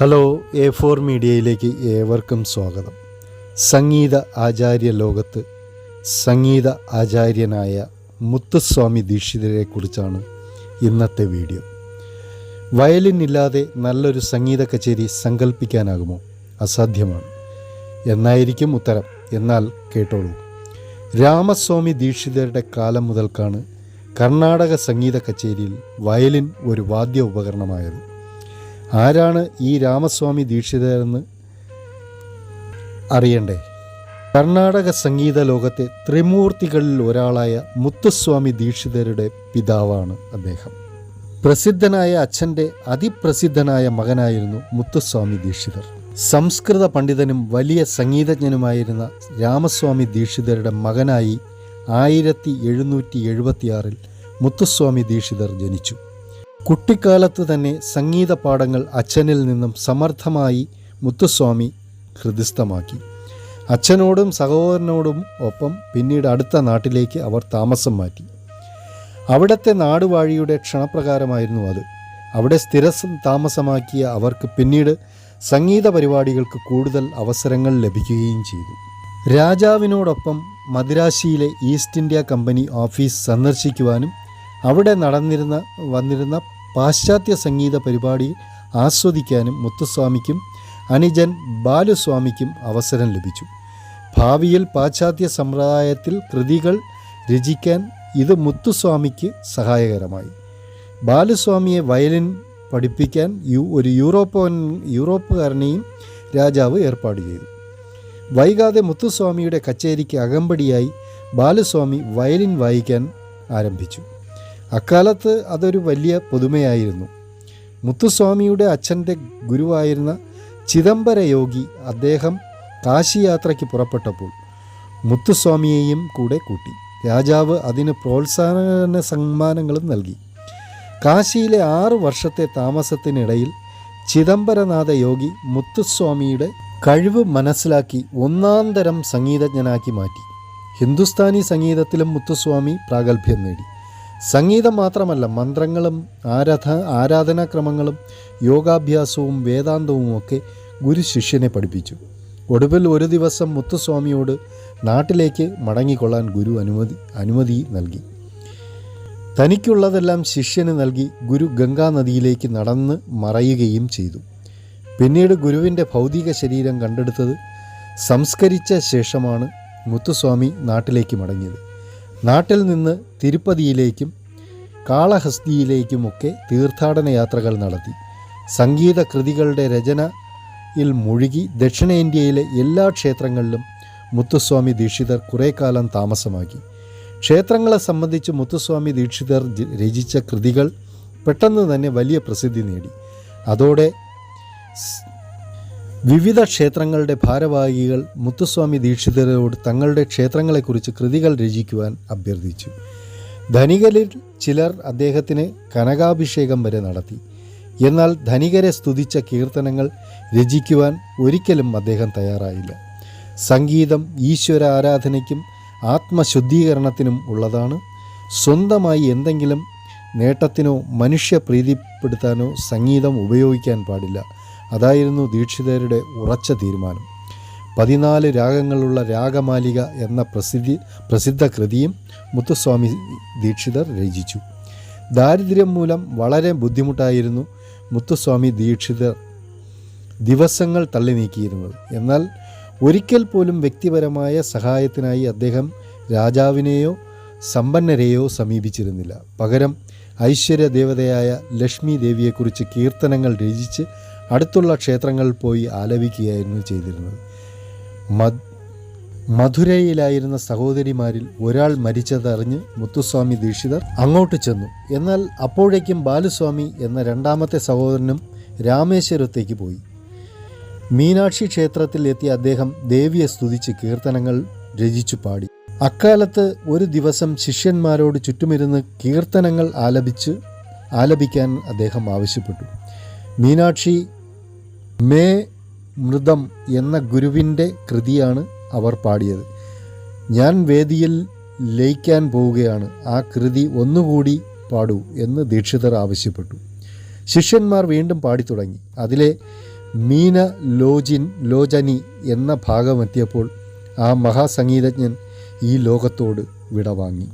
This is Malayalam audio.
ഹലോ എ ഫോർ മീഡിയയിലേക്ക് ഏവർക്കും സ്വാഗതം. സംഗീത ആചാര്യ ലോകത്ത് സംഗീത ആചാര്യനായ മുത്തുസ്വാമി ദീക്ഷിതരെക്കുറിച്ചാണ് ഇന്നത്തെ വീഡിയോ. വയലിൻ ഇല്ലാതെ നല്ലൊരു സംഗീത കച്ചേരി സങ്കല്പിക്കാനാകുമോ അസാധ്യമാണ്. എന്നായിരിക്കും ഉത്തരം. എന്നാൽ കേട്ടോളൂ. രാമസ്വാമി ദീക്ഷിതരുടെ കാലം മുതൽക്കാണ് കർണാടക സംഗീത കച്ചേരിയിൽ വയലിൻ ഒരു വാദ്യ ഉപകരണമായത് ആരാണ് ഈ രാമസ്വാമി ദീക്ഷിതരെന്ന് അറിയണ്ടേ? കർണാടക സംഗീത ലോകത്തെ ത്രിമൂർത്തികളിൽ ഒരാളായ മുത്തുസ്വാമി ദീക്ഷിതരുടെ പിതാവാണ് അദ്ദേഹം. പ്രസിദ്ധനായ അച്ഛന്റെ അതിപ്രസിദ്ധനായ മകനായിരുന്നു മുത്തുസ്വാമി ദീക്ഷിതർ. സംസ്കൃത പണ്ഡിതനും വലിയ സംഗീതജ്ഞനുമായിരുന്ന രാമസ്വാമി ദീക്ഷിതരുടെ മകനായി ആയിരത്തി എഴുന്നൂറ്റി എഴുപത്തിയാറിൽ മുത്തുസ്വാമി ദീക്ഷിതർ ജനിച്ചു. കുട്ടിക്കാലത്ത് തന്നെ സംഗീത പാഠങ്ങൾ അച്ഛനിൽ നിന്നും സമർത്ഥമായി മുത്തുസ്വാമി ഹൃദിസ്ഥമാക്കി അച്ഛനോടും സഹോദരനോടും ഒപ്പം പിന്നീട് അടുത്ത നാട്ടിലേക്ക് അവർ താമസം മാറ്റി. അവിടത്തെ നാടുവാഴിയുടെ ക്ഷണപ്രകാരമായിരുന്നു അത്. അവിടെ സ്ഥിരസം താമസമാക്കിയ അവർക്ക് പിന്നീട് സംഗീത പരിപാടികൾക്ക് കൂടുതൽ അവസരങ്ങൾ ലഭിക്കുകയും ചെയ്തു. രാജാവിനോടൊപ്പം മദ്രാശിയിലെ ഈസ്റ്റ് ഇന്ത്യ കമ്പനി ഓഫീസ് സന്ദർശിക്കുവാനും അവിടെ നടന്നിരുന്ന വന്നിരുന്ന പാശ്ചാത്യ സംഗീത പരിപാടി ആസ്വദിക്കാനും മുത്തുസ്വാമിക്കും അനുജൻ ബാലുസ്വാമിക്കും അവസരം ലഭിച്ചു. ഭാവിയിൽ പാശ്ചാത്യ സമ്പ്രദായത്തിൽ കൃതികൾ രചിക്കാൻ ഇത് മുത്തുസ്വാമിക്ക് സഹായകരമായി. ബാലുസ്വാമിയെ വയലിൻ പഠിപ്പിക്കാൻ യു ഒരു യൂറോപ്പൻ യൂറോപ്പുകാരനെയും രാജാവ് ഏർപ്പാട് ചെയ്തു. വൈകാതെ മുത്തുസ്വാമിയുടെ കച്ചേരിക്ക് അകമ്പടിയായി ബാലുസ്വാമി വയലിൻ വായിക്കാൻ ആരംഭിച്ചു. അക്കാലത്ത് അതൊരു വലിയ പുതുമയായിരുന്നു. മുത്തുസ്വാമിയുടെ അച്ഛന്റെ ഗുരുവായിരുന്ന ചിദംബര യോഗി അദ്ദേഹം കാശിയാത്രയ്ക്ക് പുറപ്പെട്ടപ്പോൾ മുത്തുസ്വാമിയെയും കൂടെ കൂട്ടി. രാജാവ് അതിന് പ്രോത്സാഹന സമ്മാനങ്ങളും നൽകി. കാശിയിലെ ആറ് വർഷത്തെ താമസത്തിനിടയിൽ ചിദംബരനാഥ യോഗി മുത്തുസ്വാമിയുടെ കഴിവ് മനസ്സിലാക്കി ഒന്നാം സംഗീതജ്ഞനാക്കി മാറ്റി. ഹിന്ദുസ്ഥാനി സംഗീതത്തിലും മുത്തുസ്വാമി പ്രാഗൽഭ്യം നേടി. സംഗീതം മാത്രമല്ല മന്ത്രങ്ങളും ആരാധ ആരാധനാക്രമങ്ങളും യോഗാഭ്യാസവും വേദാന്തവും ഒക്കെ ഗുരു ശിഷ്യനെ പഠിപ്പിച്ചു. ഒടുവിൽ ഒരു ദിവസം മുത്തുസ്വാമിയോട് നാട്ടിലേക്ക് മടങ്ങിക്കൊള്ളാൻ ഗുരു അനുമതി അനുമതി നൽകി. തനിക്കുള്ളതെല്ലാം ശിഷ്യന് നൽകി ഗുരു ഗംഗാനദിയിലേക്ക് നടന്ന് മറയുകയും ചെയ്തു. പിന്നീട് ഗുരുവിന്റെ ഭൗതിക ശരീരം കണ്ടെടുത്തത് സംസ്കരിച്ച ശേഷമാണ് മുത്തുസ്വാമി നാട്ടിലേക്ക് മടങ്ങിയത്. നാട്ടിൽ നിന്ന് തിരുപ്പതിയിലേക്കും കാളഹസ്തിയിലേക്കുമൊക്കെ തീർത്ഥാടന യാത്രകൾ നടത്തി. സംഗീത കൃതികളുടെ രചനയിൽ മുഴുകി ദക്ഷിണേന്ത്യയിലെ എല്ലാ ക്ഷേത്രങ്ങളിലും മുത്തുസ്വാമി ദീക്ഷിതർ കുറേ കാലം താമസമാക്കി. ക്ഷേത്രങ്ങളെ സംബന്ധിച്ച് മുത്തുസ്വാമി ദീക്ഷിതർ രചിച്ച കൃതികൾ പെട്ടെന്ന് തന്നെ വലിയ പ്രസിദ്ധി നേടി. അതോടെ വിവിധ ക്ഷേത്രങ്ങളുടെ ഭാരവാഹികൾ മുത്തുസ്വാമി ദീക്ഷിതരോട് തങ്ങളുടെ ക്ഷേത്രങ്ങളെക്കുറിച്ച് കൃതികൾ രചിക്കുവാൻ അഭ്യർത്ഥിച്ചു. ധനികരിൽ ചിലർ അദ്ദേഹത്തിന് കനകാഭിഷേകം വരെ നടത്തി. എന്നാൽ ധനികരെ സ്തുതിച്ച കീർത്തനങ്ങൾ രചിക്കുവാൻ ഒരിക്കലും അദ്ദേഹം തയ്യാറായില്ല. സംഗീതം ഈശ്വര ആരാധനയ്ക്കും ആത്മശുദ്ധീകരണത്തിനും ഉള്ളതാണ്. സ്വന്തമായി എന്തെങ്കിലും നേട്ടത്തിനോ മനുഷ്യ പ്രീതിപ്പെടുത്താനോ സംഗീതം ഉപയോഗിക്കാൻ പാടില്ല. അതായിരുന്നു ദീക്ഷിതരുടെ ഉറച്ച തീരുമാനം. പതിനാല് രാഗങ്ങളുള്ള രാഗമാലിക എന്ന പ്രസിദ്ധി പ്രസിദ്ധ കൃതിയും മുത്തുസ്വാമി ദീക്ഷിതർ രചിച്ചു. ദാരിദ്ര്യം മൂലം വളരെ ബുദ്ധിമുട്ടായിരുന്നു മുത്തുസ്വാമി ദീക്ഷിതർ ദിവസങ്ങൾ തള്ളി നീക്കിയിരുന്നത് എന്നാൽ ഒരിക്കൽ പോലും വ്യക്തിപരമായ സഹായത്തിനായി അദ്ദേഹം രാജാവിനെയോ സമ്പന്നരെയോ സമീപിച്ചിരുന്നില്ല. പകരം ഐശ്വര്യ ദേവതയായ ലക്ഷ്മി ദേവിയെക്കുറിച്ച് കീർത്തനങ്ങൾ രചിച്ച് അടുത്തുള്ള ക്ഷേത്രങ്ങളിൽ പോയി ആലപിക്കുകയായിരുന്നു ചെയ്തിരുന്നത്. മദ് മധുരയിലായിരുന്ന സഹോദരിമാരിൽ ഒരാൾ മരിച്ചതറിഞ്ഞ് മുത്തുസ്വാമി ദീക്ഷിതർ അങ്ങോട്ട് ചെന്നു. എന്നാൽ അപ്പോഴേക്കും ബാലുസ്വാമി എന്ന രണ്ടാമത്തെ സഹോദരനും രാമേശ്വരത്തേക്ക് പോയി. മീനാക്ഷി ക്ഷേത്രത്തിൽ എത്തിയ അദ്ദേഹം ദേവിയെ സ്തുതിച്ച് കീർത്തനങ്ങൾ രചിച്ചു പാടി. അക്കാലത്ത് ഒരു ദിവസം ശിഷ്യന്മാരോട് ചുറ്റുമിരുന്ന് കീർത്തനങ്ങൾ ആലപിച്ച് ആലപിക്കാൻ അദ്ദേഹം ആവശ്യപ്പെട്ടു. മീനാക്ഷി മേ മൃതം എന്ന ഗുരുവിന്റെ കൃതിയാണ് അവർ പാടിയത്. ഞാൻ വേദിയിൽ ലയിക്കാൻ പോവുകയാണ്. ആ കൃതി ഒന്നുകൂടി പാടൂ എന്ന് ദീക്ഷിതർ ആവശ്യപ്പെട്ടു. ശിഷ്യന്മാർ വീണ്ടും പാടിത്തുടങ്ങി. അതിലെ മീന ലോജിൻ ലോജനി എന്ന ഭാഗമെത്തിയപ്പോൾ ആ മഹാസംഗീതജ്ഞൻ ഈ ലോകത്തോട് വിടവാങ്ങി.